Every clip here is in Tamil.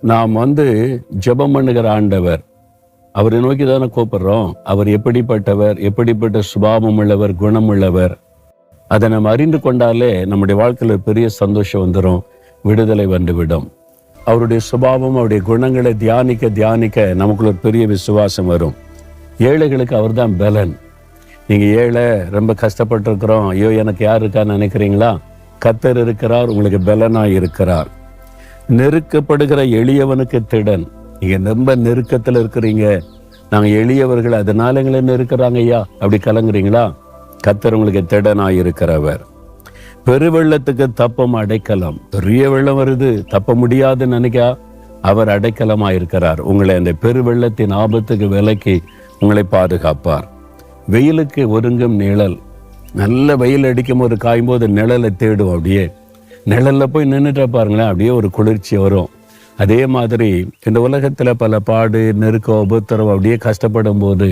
நாம் வந்து ஜெபம் பண்ணுகிற ஆண்டவர். அவரை நோக்கி தானே கூப்பிடுறோம். அவர் எப்படிப்பட்டவர் எப்படிப்பட்ட சுபாவம் உள்ளவர் குணம் உள்ளவர். அதை நம்ம அறிந்து கொண்டாலே நம்முடைய வாழ்க்கையில் ஒரு பெரிய சந்தோஷம் வந்துடும் விடுதலை வந்துவிடும். அவருடைய சுபாவம் அவருடைய குணங்களை தியானிக்க தியானிக்க நமக்குள்ள ஒரு பெரிய விசுவாசம் வரும். ஏழைகளுக்கு அவர் தான் பலன். நீங்கள் ஏழை ரொம்ப கஷ்டப்பட்டிருக்கிறோம். ஐயோ எனக்கு யார் இருக்கான்னு நினைக்கிறீங்களா? கத்தர் இருக்கிறார் உங்களுக்கு பலனாக இருக்கிறார். நெருக்கப்படுகிற எளியவனுக்கு திடன். நீங்க ரொம்ப நெருக்கத்துல இருக்கிறீங்க. நாங்க எளியவர்கள் அதனால எங்களை நெருக்கிறாங்க ஐயா. அப்படி கலங்குறீங்களா? கத்தர் உங்களுக்கு திடனாய் இருக்கிறவர். பெருவெள்ளத்துக்கு தப்பம் அடைக்கலம். பெரிய வெள்ளம் வருது தப்ப முடியாதுன்னு நினைக்கா? அவர் அடைக்கலமா இருக்கிறார். உங்களை அந்த பெருவெள்ளத்தின் ஆபத்துக்கு விலக்கி உங்களை பாதுகாப்பார். வெயிலுக்கு ஒருங்கும் நிழல். நல்ல வெயில் அடிக்கும் போது காயும் போது நிழலை தேடும் அப்படியே. நிழலில் போய் நின்றுட்டா பாருங்களேன் அப்படியே ஒரு குளிர்ச்சி வரும். அதே மாதிரி இந்த உலகத்தில் பல பாடு நெருக்கம் உபத்திரம் அப்படியே கஷ்டப்படும் போது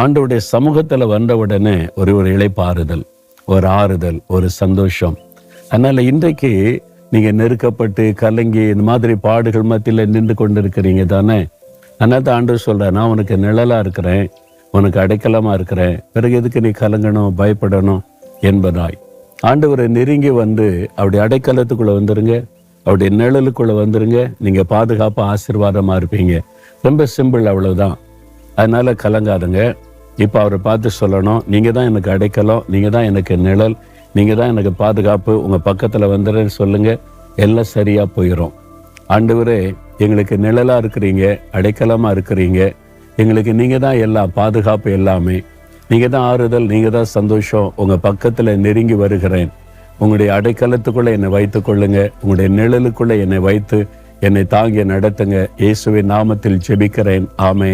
ஆண்டோடைய சமூகத்தில் வந்த உடனே ஒரு ஒரு இழைப்பாறுதல் ஒரு ஆறுதல் ஒரு சந்தோஷம். அதனால் இன்றைக்கு நீங்கள் நெருக்கப்பட்டு கலங்கி இந்த மாதிரி பாடுகள் மத்தியில் நின்று கொண்டு இருக்கிறீங்க தானே? அதனால் தான் ஆண்டு சொல்கிறேன் நான் உனக்கு நிழலாக இருக்கிறேன் உனக்கு அடைக்கலமாக இருக்கிறேன். பிறகு எதுக்கு நீ கலங்கணும் பயப்படணும் என்பதாய். ஆண்டவரை நெருங்கி வந்து அவருடைய அடைக்கலத்துக்குள்ள வந்துருங்க. அவருடைய நிழலுக்குள்ள வந்துருங்க. நீங்க பாதுகாப்பாக ஆசீர்வாதமா இருப்பீங்க. ரொம்ப சிம்பிள் அவ்வளவுதான். அதனால கலங்காதுங்க. இப்போ அவரை பார்த்து சொல்லணும். நீங்க தான் எனக்கு அடைக்கலம் நீங்க தான் எனக்கு நிழல் நீங்க தான் எனக்கு பாதுகாப்பு. உங்க பக்கத்துல வந்துடுறேன்னு சொல்லுங்க. எல்லாம் சரியா போயிடும் ஆண்டவரே எங்களுக்கு நிழலா இருக்கிறீங்க அடைக்கலமா இருக்கிறீங்க. எங்களுக்கு நீங்க தான் எல்லாம் பாதுகாப்பு எல்லாமே. நீங்க தான் ஆறுதல் நீங்க தான் சந்தோஷம். உங்க பக்கத்துல நெருங்கி வருகிறேன். உங்களுடைய அடைக்கலத்துக்குள்ள என்னை வைத்துக் கொள்ளுங்க. உங்களுடைய நிழலுக்குள்ள என்னை வைத்து என்னை தாங்கி நடத்துங்க. இயேசுவின் நாமத்தில் ஜெபிக்கிறேன். ஆமேன்.